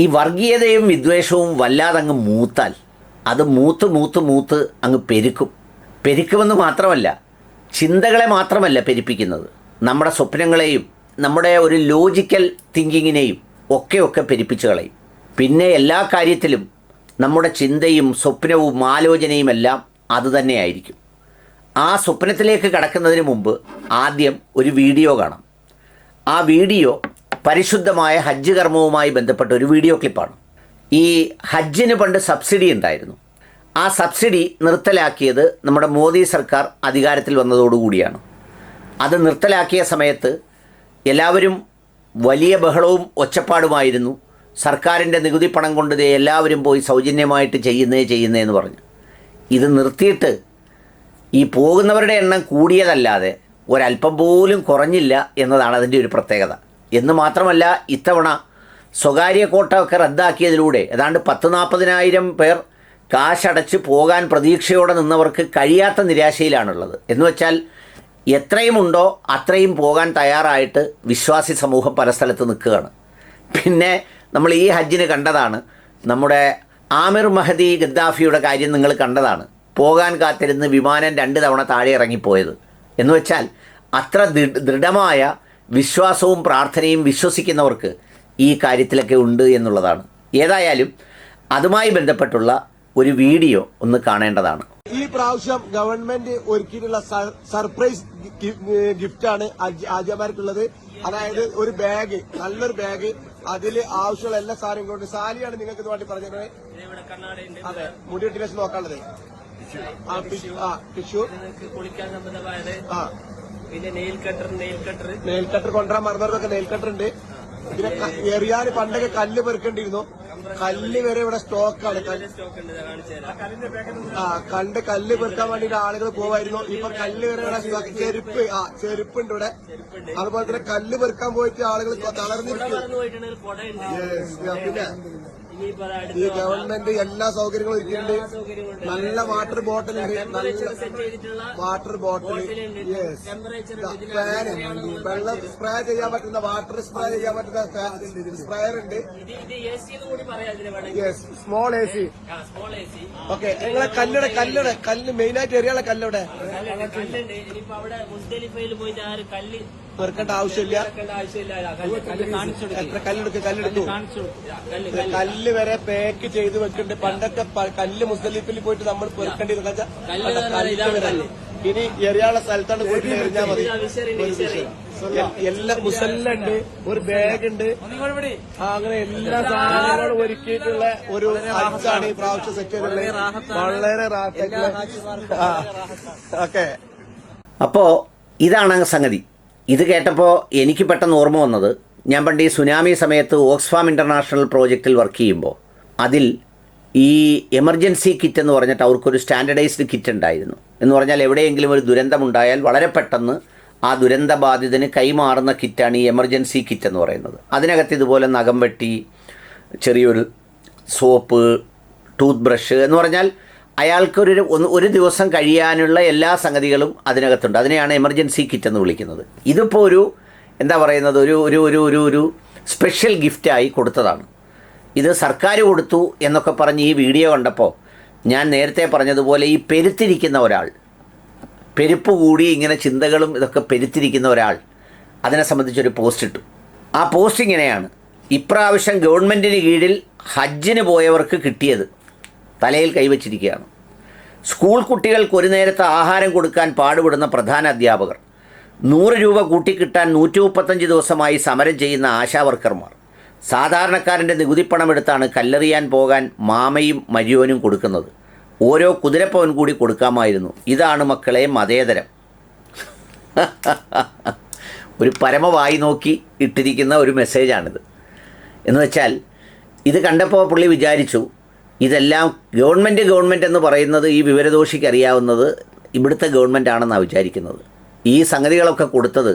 ഈ വർഗീയതയും വിദ്വേഷവും വല്ലാതങ്ങ് മൂത്താൽ അത് മൂത്ത് മൂത്ത് മൂത്ത് അങ്ങ് പെരുക്കും. പെരുക്കുമെന്ന് മാത്രമല്ല ചിന്തകളെ മാത്രമല്ല പെരുപ്പിക്കുന്നത്. നമ്മുടെ സ്വപ്നങ്ങളെയും നമ്മുടെ ഒരു ലോജിക്കൽ തിങ്കിങ്ങിനെയും ഒക്കെ ഒക്കെ പെരുപ്പിച്ച് കളയും. പിന്നെ എല്ലാ കാര്യത്തിലും നമ്മുടെ ചിന്തയും സ്വപ്നവും ആലോചനയും എല്ലാം അതുതന്നെയായിരിക്കും ആ സ്വപ്നത്തിലേക്ക് കടക്കുന്നതിന് മുമ്പ് ആദ്യം ഒരു വീഡിയോ കാണാം ആ വീഡിയോ പരിശുദ്ധമായ ഹജ്ജ് കർമ്മവുമായി ബന്ധപ്പെട്ട ഒരു വീഡിയോ ക്ലിപ്പാണ്. ഈ ഹജ്ജിന് പണ്ട് സബ്സിഡി ഉണ്ടായിരുന്നു ആ സബ്സിഡി നിർത്തലാക്കിയത് നമ്മുടെ മോദി സർക്കാർ അധികാരത്തിൽ വന്നതോടുകൂടിയാണ് അത് നിർത്തലാക്കിയ സമയത്ത് എല്ലാവരും വലിയ ബഹളവും ഒച്ചപ്പാടുമായിരുന്നു. സർക്കാരിന്റെ നികുതി പണം കൊണ്ട് എല്ലാവരും പോയി സൗജന്യമായിട്ട് ചെയ്യുന്നേ ചെയ്യുന്നേ എന്ന് പറഞ്ഞു. ഇത് നിർത്തിയിട്ട് ഈ പോകുന്നവരുടെ എണ്ണം കൂടിയതല്ലാതെ ഒരല്പം പോലും കുറഞ്ഞില്ല എന്നതാണ് അതിന്റെ ഒരു പ്രത്യേകത. എന്ന് മാത്രമല്ല ഇത്തവണ സ്വകാര്യ കോട്ട ഒക്കെ റദ്ദാക്കിയതിലൂടെ ഏതാണ്ട് പത്ത് നാൽപ്പതിനായിരം പേർ കാശടച്ച് പോകാൻ പ്രതീക്ഷയോടെ നിന്നവർക്ക് കഴിയാത്ത നിരാശയിലാണുള്ളത്. എന്ന് വെച്ചാൽ എത്രയും ഉണ്ടോ അത്രയും പോകാൻ തയ്യാറായിട്ട് വിശ്വാസി സമൂഹം പല സ്ഥലത്ത് നിൽക്കുകയാണ്. പിന്നെ നമ്മൾ ഈ ഹജ്ജിന് കണ്ടതാണ് നമ്മുടെ ആമിർ മഹദി ഗദ്ദാഫിയുടെ കാര്യം നിങ്ങൾ കണ്ടതാണ്. പോകാൻ കാത്തിരുന്ന് വിമാനം രണ്ട് തവണ താഴെ ഇറങ്ങിപ്പോയത്. എന്ന് വെച്ചാൽ അത്ര ദൃഢമായ വിശ്വാസവും പ്രാർത്ഥനയും വിശ്വസിക്കുന്നവർക്ക് ഈ കാര്യത്തിലൊക്കെ ഉണ്ട് എന്നുള്ളതാണ്. ഏതായാലും അതുമായി ബന്ധപ്പെട്ടുള്ള ഒരു വീഡിയോ ഒന്ന് കാണേണ്ടതാണ്. ഈ പ്രാവശ്യം ഗവൺമെന്റ് ഒരുക്കിയിട്ടുള്ള സർപ്രൈസ് ഗിഫ്റ്റ് ആണ് ആദ്യമാർക്കുള്ളത് അതായത് ഒരു ബാഗ് നല്ലൊരു ബാഗ്. അതിൽ ആവശ്യമുള്ള എല്ലാ സാധനവും കൊണ്ട് സാലിയാണ് നിങ്ങൾക്ക് ഇത് വേണ്ടി പറഞ്ഞത് അതെ മുടി വെട്ടി നോക്കാനുള്ളത്. ആ ടിഷ്യൂ ആ ടിഷ്യൂ. നിങ്ങൾക്ക് കുളിക്കാൻ സംബന്ധമായത് ആ പിന്നെ nail cutter nail cutter nail cutter കൊണ്ടുവരാൻ മറന്നവർക്കൊക്കെ നെയിൽ കട്ടർ ഉണ്ട്. പിന്നെ എറിയാൻ പണ്ടൊക്കെ കല്ല് പെറുക്കേണ്ടിയിരുന്നു. കല്ല് വരെ ഇവിടെ സ്റ്റോക്കാണ് ആ കണ്ട് കല്ല് പെറുക്കാൻ വേണ്ടിട്ട് ആളുകൾ പോവായിരുന്നു. ഇപ്പൊ കല്ല് വരെ ഇവിടെ ചെരുപ്പ് ആ ചെരുപ്പുണ്ട് ഇവിടെ. അതുപോലെ തന്നെ കല്ല് പെറുക്കാൻ പോയിട്ട് ആളുകൾ തളർന്നിരിക്കും പിന്നെ ഈ ഗവൺമെന്റ് എല്ലാ സൗകര്യങ്ങളും ഒരുക്കിയിട്ടുണ്ട്. നല്ല വാട്ടർ ബോട്ടിൽ ഉണ്ട്. നല്ല വാട്ടർ ബോട്ടിൽ ഫാന് വെള്ളം സ്പ്രേ ചെയ്യാൻ പറ്റുന്ന വാട്ടർ സ്പ്രേ ചെയ്യാൻ പറ്റുന്ന സ്പ്രേയർ ഉണ്ട്. Yes small A C okay നിങ്ങളെ കല്ലട കല്ലട കല്ല് മെയിനായിട്ട് എറിയാളെ എറിയാനുള്ള കല്ലുടെ കല്ലുണ്ട് ഇനിയിപ്പോ അവിടെ മുസ്തലിഫയിൽ പോയിട്ട് ആരും കല്ല് പെറുക്കേണ്ട ആവശ്യമില്ല. എത്ര കല്ലെടുക്ക് കല്ലെടുത്തു. കല്ല് വരെ പാക്ക് ചെയ്ത് വെക്കുന്നുണ്ട്. പണ്ടൊക്കെ കല്ല് മുസ്ലിഫിൽ പോയിട്ട് നമ്മൾ പെറുക്കേണ്ടിരുന്ന. ഇനി എറിയാനുള്ള സ്ഥലത്താണ് പോയിട്ട് എറിഞ്ഞാൽ മതി. എല്ലാം മുസല്ലുണ്ട് ഒരു ബാഗ് ഉണ്ട്. ആ, അങ്ങനെ എല്ലാ സാധനങ്ങളും ഒരുക്കിയിട്ടുള്ള ഒരു ഹജ്ജാണ് ഈ പ്രാവശ്യം സെറ്റ് ചെയ്തിട്ടുള്ളത്. വളരെ റാഹത്തേക്ക് ഓക്കെ. അപ്പോ ഇതാണ് സംഗതി. ഇത് കേട്ടപ്പോൾ എനിക്ക് പെട്ടെന്ന് ഓർമ്മ വന്നത് ഞാൻ പണ്ട് ഈ സുനാമി സമയത്ത് ഓക്സ്ഫാം ഇന്റർനാഷണൽ പ്രോജക്റ്റിൽ വർക്ക് ചെയ്യുമ്പോൾ അതിൽ ഈ എമർജൻസി കിറ്റ് എന്ന് പറഞ്ഞിട്ട് അവർക്കൊരു സ്റ്റാൻഡർഡൈസ്ഡ് കിറ്റ് ഉണ്ടായിരുന്നു. എന്ന് പറഞ്ഞാൽ എവിടെയെങ്കിലും ഒരു ദുരന്തമുണ്ടായാൽ വളരെ പെട്ടെന്ന് ആ ദുരന്ത ബാധിതന് കൈമാറുന്ന കിറ്റാണ് ഈ എമർജൻസി കിറ്റ് എന്ന് പറയുന്നത്. അതിനകത്ത് ഇതുപോലെ നഖം വെട്ടി ചെറിയൊരു സോപ്പ് ടൂത്ത് ബ്രഷ് എന്ന് പറഞ്ഞാൽ അയാൾക്കൊരു ഒരു ദിവസം കഴിയാനുള്ള എല്ലാ സംഗതികളും അതിനകത്തുണ്ട്. അതിനെയാണ് എമർജൻസി കിറ്റ് എന്ന് വിളിക്കുന്നത്. ഇതിപ്പോൾ ഒരു എന്താ പറയുന്നത്? ഒരു ഒരു ഒരു ഒരു ഒരു സ്പെഷ്യൽ ഗിഫ്റ്റായി കൊടുത്തതാണ്. ഇത് സർക്കാർ കൊടുത്തു എന്നൊക്കെ പറഞ്ഞ് ഈ വീഡിയോ കണ്ടപ്പോൾ ഞാൻ നേരത്തെ പറഞ്ഞതുപോലെ ഈ പെരുത്തിരിക്കുന്ന ഒരാൾ പെരുപ്പ് കൂടി ഇങ്ങനെ ചിന്തകളും ഇതൊക്കെ പെരുത്തിരിക്കുന്ന ഒരാൾ അതിനെ സംബന്ധിച്ചൊരു പോസ്റ്റ് ഇട്ടു. ആ പോസ്റ്റ് ഇങ്ങനെയാണ്. ഇപ്രാവശ്യം ഗവൺമെന്റിന് കീഴിൽ ഹജ്ജിന് പോയവർക്ക് കിട്ടിയത് തലയിൽ കൈവച്ചിരിക്കുകയാണ്. സ്കൂൾ കുട്ടികൾക്ക് ഒരു നേരത്തെ ആഹാരം കൊടുക്കാൻ പാടുപെടുന്ന പ്രധാന അധ്യാപകർ. നൂറ് രൂപ കൂട്ടിക്കിട്ടാൻ നൂറ്റി മുപ്പത്തഞ്ച് ദിവസമായി സമരം ചെയ്യുന്ന ആശാവർക്കർമാർ. സാധാരണക്കാരന്റെ നികുതിപ്പണമെടുത്താണ് കല്ലെറിയാൻ പോകാൻ മാമയും മരിയോനും കൊടുക്കുന്നത്. ഓരോ കുതിരപ്പവൻ കൂടി കൊടുക്കാമായിരുന്നു. ഇതാണ് മക്കളെ മതേതരം. ഒരു പരമവായി നോക്കി ഇട്ടിരിക്കുന്ന ഒരു മെസ്സേജാണിത് എന്ന് വെച്ചാൽ ഇത് കണ്ടപ്പോൾ പുള്ളി വിചാരിച്ചു ഇതെല്ലാം ഗവൺമെന്റ് ഗവൺമെന്റ് എന്ന് പറയുന്നത് ഈ വിവരദോഷിക്ക് അറിയാവുന്നത് ഇവിടുത്തെ ഗവൺമെന്റ് ആണെന്നാണ് വിചാരിക്കുന്നത്. ഈ സംഗതികളൊക്കെ കൊടുത്തത്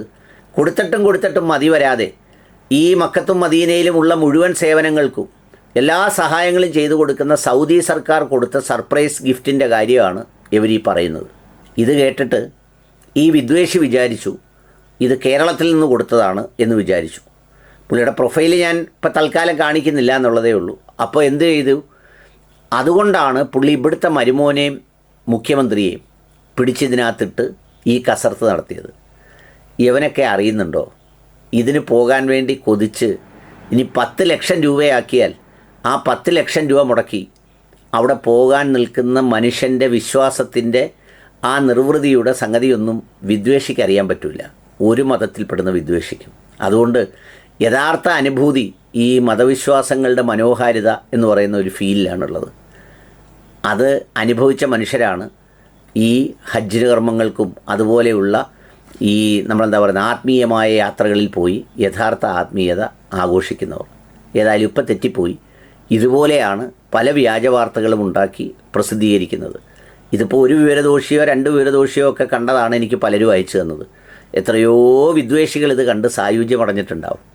കൊടുത്തിട്ടും കൊടുത്തിട്ടും മതി വരാതെ ഈ മക്കത്തും മദീനയിലുമുള്ള മുഴുവൻ സേവനങ്ങൾക്കും എല്ലാ സഹായങ്ങളും ചെയ്തു കൊടുക്കുന്ന സൗദി സർക്കാർ കൊടുത്ത സർപ്രൈസ് ഗിഫ്റ്റിന്റെ കാര്യമാണ് ഇവർ ഈ പറയുന്നത്. ഇത് കേട്ടിട്ട് ഈ വിദ്വേഷി വിചാരിച്ചു ഇത് കേരളത്തിൽ നിന്ന് കൊടുത്തതാണ് എന്ന് വിചാരിച്ചു. പുള്ളിയുടെ പ്രൊഫൈൽ ഞാൻ ഇപ്പോൾ തൽക്കാലം കാണിക്കുന്നില്ല എന്നുള്ളതേ ഉള്ളൂ. അപ്പോൾ എന്ത് ചെയ്തു? അതുകൊണ്ടാണ് പുള്ളി ഇവിടുത്തെ മരുമോനെയും മുഖ്യമന്ത്രിയെയും പിടിച്ചതിനകത്തിട്ട് ഈ കസർത്ത് നടത്തിയത്. ഇവനൊക്കെ അറിയുന്നുണ്ടോ? ഇതിന് പോകാൻ വേണ്ടി കൊതിച്ച് ഇനി പത്ത് ലക്ഷം രൂപയാക്കിയാൽ ആ പത്ത് ലക്ഷം രൂപ മുടക്കി അവിടെ പോകാൻ നിൽക്കുന്ന മനുഷ്യന്റെ വിശ്വാസത്തിന്റെ ആ നിർവൃതിയുടെ സംഗതിയൊന്നും വിദ്വേഷിക്കറിയാൻ പറ്റില്ല ഒരു മതത്തിൽപ്പെടുന്ന വിദ്വേഷിക്കും. അതുകൊണ്ട് യഥാർത്ഥ അനുഭൂതി ഈ മതവിശ്വാസങ്ങളുടെ മനോഹാരിത എന്ന് പറയുന്ന ഒരു ഫീലിലാണുള്ളത്. അത് അനുഭവിച്ച മനുഷ്യരാണ്. ഈ ഹജ്ജ് കർമ്മങ്ങൾക്കും അതുപോലെയുള്ള ഈ നമ്മളെന്താ പറയുന്നത് ആത്മീയമായ യാത്രകളിൽ പോയി യഥാർത്ഥ ആത്മീയത ആഘോഷിക്കുന്നവർ. ഏതായാലും ഇപ്പം തെറ്റിപ്പോയി. ഇതുപോലെയാണ് പല വ്യാജ വാർത്തകളും ഉണ്ടാക്കി പ്രസിദ്ധീകരിക്കുന്നത്. ഇതിപ്പോൾ ഒരു വിവരദോഷിയോ രണ്ട് വിവരദോഷിയോ ഒക്കെ കണ്ടതാണ് എനിക്ക് പലരും അയച്ചു തന്നത്. എത്രയോ വിദ്വേഷികൾ ഇത് കണ്ട് സായുജ്യമടഞ്ഞിട്ടുണ്ടാവും.